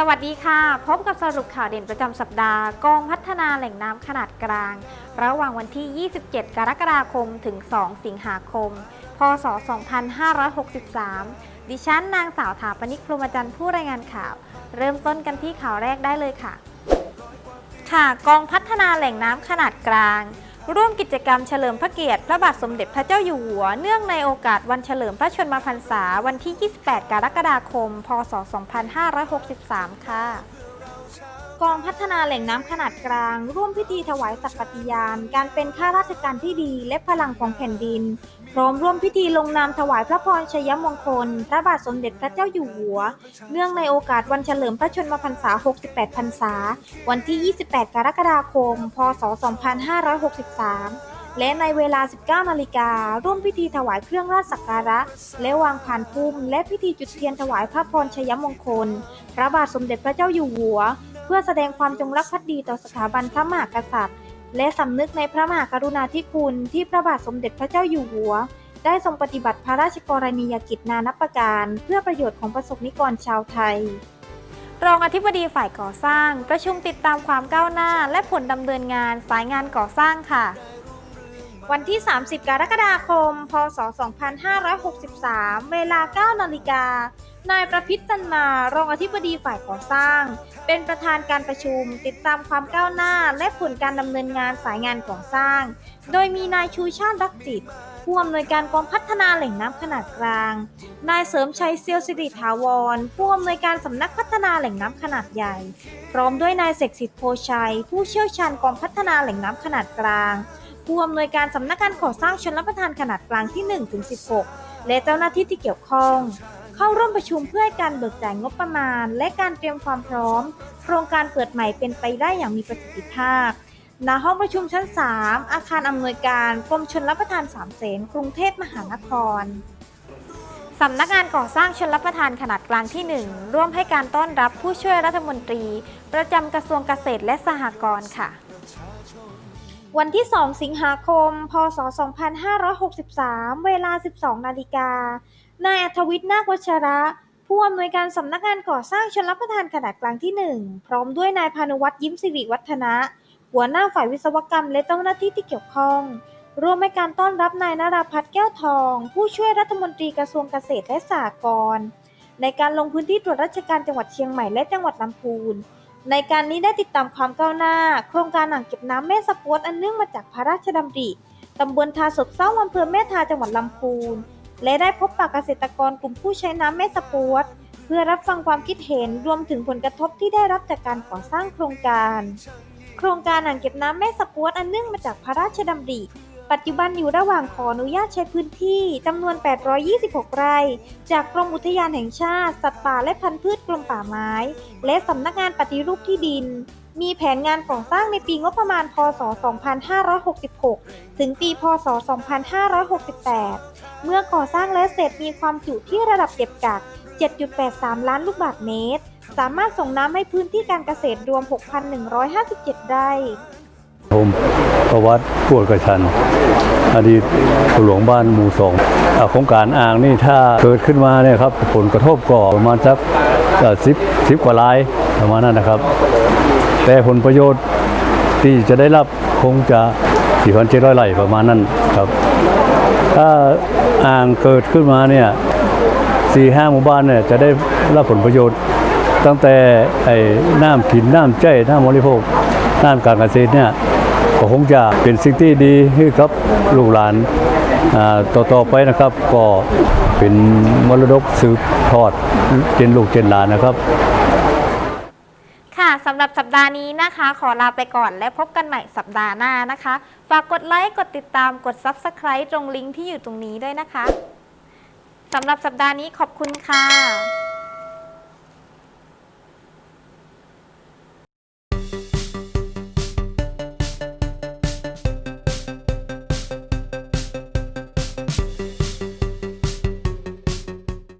สวัสดีค่ะ พบกับสรุปข่าวเด่นประจำสัปดาห์กองพัฒนาแหล่งน้ำขนาดกลาง ระหว่างวันที่ 27 กรกฎาคม ถึง 2 สิงหาคม พศ 2563 ดิฉันนางสาวถาปนิกพรหมจันทร์ผู้รายงานข่าว เริ่มต้นกันที่ข่าวแรกได้เลยค่ะ ค่ะ กองพัฒนาแหล่งน้ำขนาดกลาง ร่วมกิจกรรมเฉลิมพระเกียรติพระบาทสมเด็จพระเจ้าอยู่หัว เนื่องในโอกาสวันเฉลิมพระชนมพรรษาวันที่ 28 กรกฎาคม พศ 2563 ค่ะ กองพัฒนาแหล่งน้ำขนาดกลาง ร่วมพิธีถวายสัตย์ปฏิญาณการเป็นข้าราชการที่ดีและพลังของแผ่นดิน พร้อมร่วมพิธีลงนามถวายพระพรชัยมงคล พระบาทสมเด็จพระเจ้าอยู่หัว เนื่องในโอกาสวันเฉลิมพระชนมพรรษา 68 พรรษา วันที่ 28 กรกฎาคม พศ 2563และในเวลา 19 นาฬิการ่วมพิธีถวายเครื่องราชสักการะ และวางผ่านพุ่ม และพิธีจุดเทียนถวายพระพรชัยมงคล พระบาทสมเด็จพระเจ้าอยู่หัว เพื่อแสดงความจงรักภักดีต่อสถาบันพระมหากษัตริย์ และสำนึกในพระมหากรุณาธิคุณที่พระบาทสมเด็จพระเจ้าอยู่หัว ได้ทรงปฏิบัติพระราชกรณียกิจนานับประการ เพื่อประโยชน์ของประสบนิกรชาวไทย รองอธิบดีฝ่ายก่อสร้าง ประชุมติดตามความก้าวหน้า และผลดำเนินงานสายงานก่อสร้างค่ะ วันที่ 30 กรกฎาคม พศ 2563 เวลา 9 นาฬิกา นายประพิษจันมารองอธิบดีฝ่ายก่อสร้าง เป็นประธานการประชุม ติดตามความก้าวหน้าและผลการดำเนินงานสายงานก่อสร้าง โดยมีนายชูชาติรักจิตผู้อำนวยการกองพัฒนาแหล่งน้ำขนาดกลาง นายเสริมชัยเซียวสิริถาวร ผู้อำนวยการสำนักพัฒนาแหล่งน้ำขนาดใหญ่ พร้อมด้วยนายเสกสิทธิ์โพชัย ผู้เชี่ยวชาญกองพัฒนาแหล่งน้ำขนาดกลาง ผู้อำนวยการสำนักงานก่อสร้างชนรับประทานขนาดกลางที่1ถึง16 และเจ้าหน้าที่ที่เกี่ยวข้อง เข้าร่วมประชุมเพื่อให้การเบิกจ่ายงบประมาณ และการเตรียมความพร้อม โครงการเปิดใหม่เป็นไปได้อย่างมีประสิทธิภาพณห้องประชุมชั้น 3 อาคารอำนวยการกรมชนรับประทานสามเสนกรุงเทพมหานครสำนักงานก่อสร้างชนรับประทานขนาดกลางที่ 1 ร่วมให้การต้อนรับผู้ช่วยรัฐมนตรี ประจำกระทรวงเกษตรและสหกรณ์ค่ะ วันที่ 2 สิงหาคม พศ 2563 เวลา 12 นาฬิกา นายอัธวิทย์นาควัชระ ผู้อำนวยการสำนักงานก่อสร้างชนรับประทานขนาดกลางที่ 1 พร้อมด้วยนายพานุวัฒน์ยิ้มสิริวัฒนะ หัวหน้าฝ่ายวิศวกรรมและเจ้าหน้าที่ที่เกี่ยวข้อง ร่วมให้การต้อนรับนายนราพัฒน์แก้วทอง ผู้ช่วยรัฐมนตรีกระทรวงเกษตรและสหกรณ์ในการลงพื้นที่ตรวจราชการจังหวัดเชียงใหม่และจังหวัดลำพูน ในการนี้ได้ติดตามความก้าวหน้า โครงการอ่างเก็บน้ำแม่สะปวดอันเนื่องมาจากพระราชดำริตำบลทาสบเศร้าอำเภอแม่ทาจังหวัดลำพูน และได้พบปะเกษตรกรกลุ่มผู้ใช้น้ำแม่สะปวดเพื่อรับฟังความคิดเห็นรวมถึงผลกระทบที่ได้รับจากการก่อสร้างโครงการ โครงการอ่างเก็บน้ำแม่สะปวดอันเนื่องมาจากพระราชดำริ ปัจจุบันอยู่ระหว่างขออนุญาตใช้พื้นที่จำนวน 826 ไร่ จากกรมอุทยานแห่งชาติ สัตว์ป่าและพันธุ์พืชกรมป่าไม้ และสำนักงานปฏิรูปที่ดิน มีแผนงานก่อสร้างในปีงบประมาณ พศ 2566 ถึงปี พศ 2568 เมื่อก่อสร้างแล้วเสร็จมีความจุที่ระดับเก็บกัก 7.83 ล้านลูกบาศก์เมตร สามารถส่งน้ำให้พื้นที่การเกษตรรวม 6,157 ไร่ วัติปวดกระชัน อดีตผู้หลวงบ้านหมู่สองโครงการอ่างนี่ถ้าเกิดขึ้นมาเนี่ยครับผลกระทบก่อประมาณสักสิบสิบกว่าลายประมาณนั้นนะครับ แต่ผลประโยชน์ที่จะได้รับคงจะ 4,700ไร่ประมาณนั้นครับ ถ้าอ่างเกิดขึ้นมาเนี่ยสี่ห้าหมู่บ้านเนี่ยจะได้รับผลประโยชน์ ตั้งแต่ไอ้น้ำกินน้ำใจน้ำบริโภคน้ำการเกษตรเนี่ย ก็คงจะเป็นสิ่งที่ดีให้กับลูกหลานอ่าต่อไปนะครับก็เป็นมรดกสืบทอดเจนลูกเจนหลานนะครับ ค่ะสำหรับสัปดาห์นี้นะคะ ขอลาไปก่อนและพบกันใหม่สัปดาห์หน้านะคะ ฝากกดไลค์กดติดตามกด Subscribe ตรงลิงก์ที่อยู่ตรงนี้ด้วยนะคะสำหรับสัปดาห์นี้ขอบคุณค่ะ